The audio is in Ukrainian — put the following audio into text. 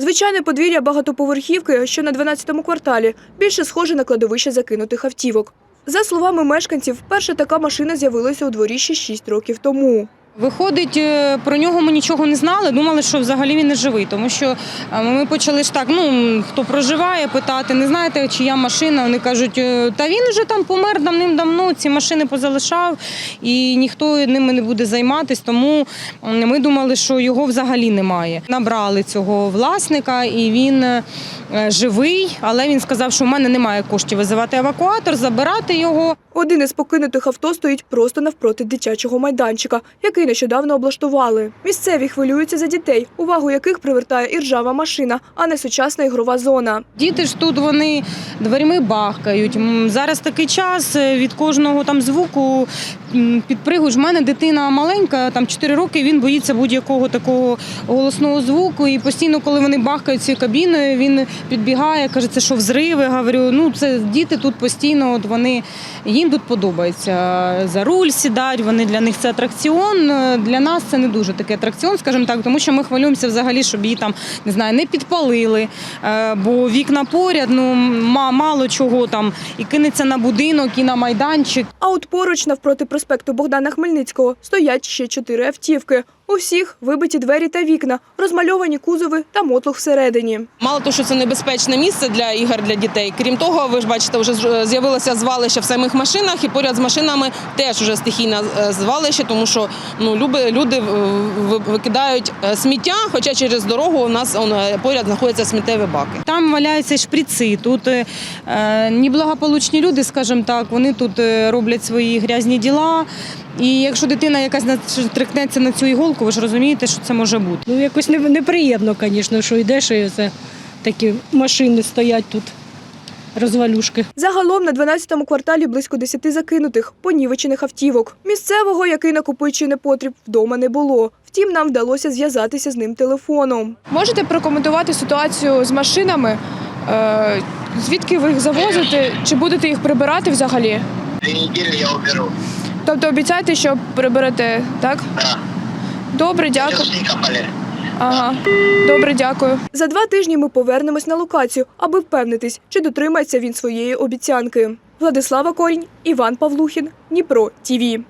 Звичайне подвір'я багатоповерхівки, що на 12-му кварталі, більше схоже на кладовище закинутих автівок. За словами мешканців, перша така машина з'явилася у дворі ще 6 років тому. Виходить, е, про нього ми нічого не знали, думали, що взагалі він не живий, тому що е, ми почали ж так, ну хто проживає, питати, не знаєте, чия машина. Вони кажуть, «Е, та він вже там помер давним-давно, ці машини позалишав, і ніхто ними не буде займатися. Тому ми думали, що його взагалі немає. Набрали цього власника, і він живий, але він сказав, що в мене немає коштів визивати евакуатор, забирати його. Один із покинутих авто стоїть просто навпроти дитячого майданчика, який нещодавно облаштували. Місцеві хвилюються за дітей, увагу яких привертає і ржава машина, а не сучасна ігрова зона. Діти ж тут вони дверми бахкають. Зараз такий час е, від кожного там звуку підпригуєш. У мене дитина маленька, там 4 роки. Він боїться будь-якого такого голосного звуку. І постійно, коли вони бахкають цією кабіною, він підбігає, каже, це що взриви. Говорю, ну це діти тут постійно. От вони їм тут подобається. За руль сідають. Вони для них це атракціон. Для нас це не дуже такий атракціон, скажімо так, тому що ми хвилюємося взагалі, щоб її там не знаю, не підпалили. Е, Бо вікна поряд, ну мало чого там і кинеться на будинок, і на майданчик. А от поруч навпроти проспекту Богдана Хмельницького стоять ще чотири автівки. У всіх вибиті двері та вікна, розмальовані кузови та мотлух всередині. Мало того, що це небезпечне місце для ігор для дітей. Крім того, ви ж бачите, вже з'явилося звалище в самих машинах, і поряд з машинами теж вже стихійне е, звалище, тому що ну люби люди е, викидають е, сміття, хоча через дорогу у нас он, е, поряд знаходяться сміттєві баки. Там валяються шприци. Тут е, неблагополучні люди, скажімо так, вони тут роблять свої грязні діла. І якщо дитина якась натрикнеться на цю іголку, ви ж розумієте, що це може бути. Ну, якось неприємно, звісно, що йдеш і це такі машини стоять тут, розвалюшки. Загалом на 12-му кварталі близько 10 закинутих, понівечених автівок. Місцевого, який накопичує непотріб, вдома не було. Втім, нам вдалося зв'язатися з ним телефоном. Можете прокоментувати ситуацію з машинами? Е, Звідки ви їх завозите? Чи будете їх прибирати взагалі? Недели я уберу. Тобто обіцяєте, що приберете, так? Да. Добре, дякую. Ага. Добре, дякую. За два тижні ми повернемось на локацію, аби впевнитись, чи дотримається він своєї обіцянки. Владислава Корінь, Іван Павлухін, Дніпро ТІВІ.